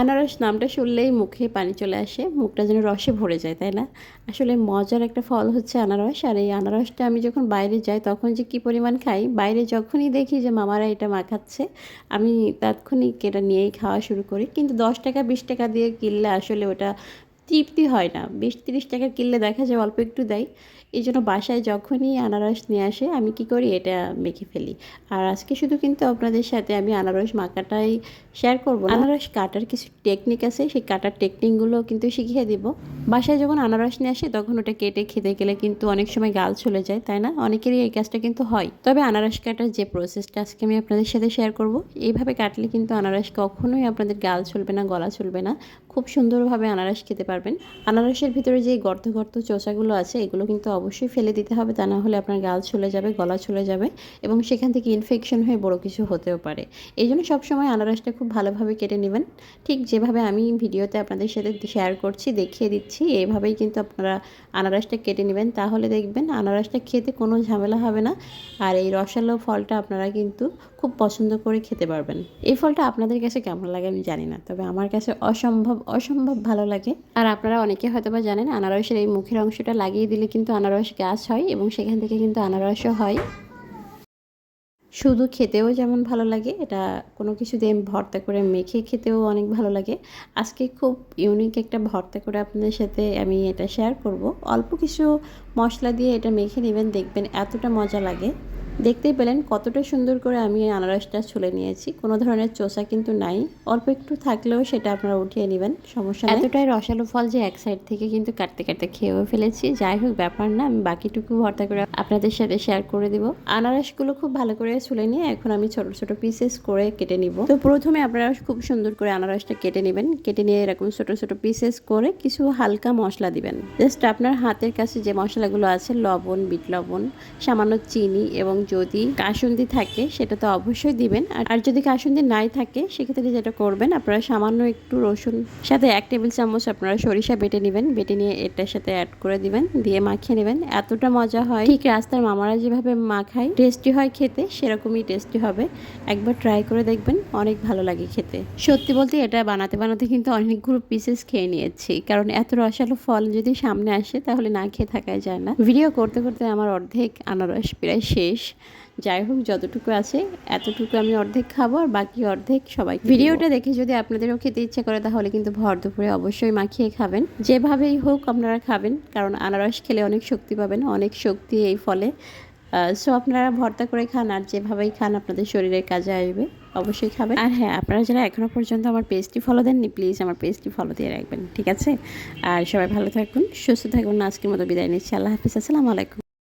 আনারস নামটা শুনলেই মুখে পানি চলে আসে, মুখটা যেন রসে ভরে যায়, তাই না? আসলে মজার একটা ফল হচ্ছে আনারস, আর এই আনারসটা আমি যখন বাইরে যাই তখন যে কী পরিমাণ খাই, বাইরে যখনই দেখি যে মামারা এটা মাখাচ্ছে, আমি তাৎক্ষণিক এটা নিয়েই খাওয়া শুরু করি। কিন্তু দশ টাকা, বিশ টাকা দিয়ে কিনলে আসলে ওটা তৃপ্তি হয় না। বিশ তিরিশ টাকা কিনলে দেখা যায় অল্প একটু দেয়। এই জন্য বাসায় যখনই আনারস নিয়ে আসে, আমি কি করি, এটা মেখে ফেলি। আর আজকে শুধু কিন্তু আপনাদের সাথে আমি আনারস মাখাটাই শেয়ার করব আনারস কাটার কিছু টেকনিক আছে, সেই কাটার টেকনিকগুলো কিন্তু শিখিয়ে দিব। বাসায় যখন আনারস নিয়ে আসে, তখন ওটা কেটে খেতে গেলে কিন্তু অনেক সময় গাল চলে যায়, তাই না? অনেকেরই এই কাজটা কিন্তু হয়। তবে আনারস কাটার যে প্রসেসটা আজকে আমি আপনাদের সাথে শেয়ার করব, এইভাবে কাটলে কিন্তু আনারস কখনোই আপনাদের গাল চলবে না, গলা চলবে না। খুব সুন্দরভাবে আনারস খেতে পারবেন। আনারসের ভিতরে যে গর্ত গর্ত চোষাগুলো আছে, এগুলো কিন্তু অবশ্যই ফেলে দিতে হবে। তা না হলে আপনার গাল চলে যাবে, গলা চলে যাবে এবং সেখান থেকে ইনফেকশন হয়ে বড় কিছু হতেও পারে। এই জন্য সবসময় আনারসটা খুব ভালোভাবে কেটে নেবেন। ঠিক যেভাবে আমি ভিডিওতে আপনাদের সাথে শেয়ার করছি, দেখিয়ে দিচ্ছি এইভাবেই কিন্তু আপনারা আনারসটা কেটে নেবেন। তাহলে দেখবেন আনারসটা খেতে কোনো ঝামেলা হবে না আর এই রসালো ফলটা আপনারা কিন্তু খুব পছন্দ করে খেতে পারবেন। এই ফলটা আপনাদের কাছে কেমন লাগে আমি জানি না, তবে আমার কাছে অসম্ভব অসম্ভব ভালো লাগে। আর আপনারা অনেকে হয়তো বা জানেন আনারসের এই মুখের অংশটা লাগিয়ে দিলে কিন্তু আনারস গাছ হয় এবং সেখান থেকে কিন্তু আনারসও হয়। শুধু খেতেও যেমন ভালো লাগে, এটা কোনো কিছু দিয়ে ভর্তা করে মেখে খেতেও অনেক ভালো লাগে। আজকে খুব ইউনিক একটা ভর্তা করে আপনাদের সাথে আমি এটা শেয়ার করব। অল্প কিছু মশলা দিয়ে এটা মেখে নেবেন, দেখবেন এতটা মজা লাগে। দেখতেই পেলেন কতটা সুন্দর করে আমি আনারসটা ছুলে নিয়েছি। কোনো ধরনের চোষা কিন্তু নাই। অল্প একটু থাকলেও সেটা আপনারা উঠিয়ে নেবেন সমস্যা নেই। এতটাই রসালো ফল যে এক সাইড থেকে কিন্তু কাটতে কাটতে খেয়েও ফেলেছি। যাই হোক ব্যাপার না আমি বাকিটুকু ভর্তা করে আপনাদের সাথে শেয়ার করে দিব। আনারসগুলো খুব ভালো করে ছুলে নিয়ে এখন আমি ছোট ছোট পিসেস করে কেটে নিব। তো প্রথমে আপনারা খুব সুন্দর করে আনারসটা কেটে নেবেন। কেটে নিয়ে এরকম ছোট ছোট পিসেস করে কিছু হালকা মশলা দিবেন। জাস্ট আপনার হাতের কাছে যে মশলাগুলো আছে লবণ বিট লবণ সামান্য চিনি এবং যদি কাসুন্দি থাকে, সেটা তো অবশ্যই দিবেন। আর যদি কাসুন্দি নাই থাকে, সেক্ষেত্রে যেটা করবেন, আপনারা সামান্য একটু রসুন, সাথে এক টেবিল চামচ আপনারা সরিষা বেটে নেবেন, বেটে নিয়ে এটার সাথে অ্যাড করে দিবেন, দিয়ে মাখিয়ে নেবেন। এতটা মজা হয়। ঠিক রাস্তার মামারা যেভাবে মাখায় টেস্টি হয় খেতে, সেরকমই টেস্টি হবে। একবার ট্রাই করে দেখবেন, অনেক ভালো লাগে খেতে। সত্যি বলতে এটা বানাতে বানাতে কিন্তু অনেকগুলো পিসেস খেয়ে নিয়েছি। কারণ এত রসালো ফল যদি সামনে আসে, তাহলে না খেয়ে থাকাই যায় না। ভিডিও করতে করতে আমার অর্ধেক আনারস প্রায় শেষ। যাই হোক যতটুকু আছে এতটুকু আমি অর্ধেক খাব আর বাকি অর্ধেক সবাই ভিডিওটা দেখে যদি আপনাদেরও খেতে ইচ্ছে করে তাহলে কিন্তু ভর দুপুরে অবশ্যই মাখিয়ে খাবেন। যেভাবেই হোক আপনারা খাবেন কারণ আনারস খেলে অনেক শক্তি পাবেন অনেক শক্তি এই ফলে। সো আপনারা ভর্তা করে খান আর যেভাবেই খান আপনাদের শরীরের কাজে আসবে অবশ্যই খাবেন। আর হ্যাঁ আপনারা যারা এখনও পর্যন্ত আমার পেজটি ফলো দেননি প্লিজ আমার পেজটি ফলো দিয়ে রাখবেন ঠিক আছে? আর সবাই ভালো থাকুন সুস্থ থাকুন আজকের মতো বিদায় নিচ্ছি। আল্লাহ হাফিজ আসসালামু আলাইকুম।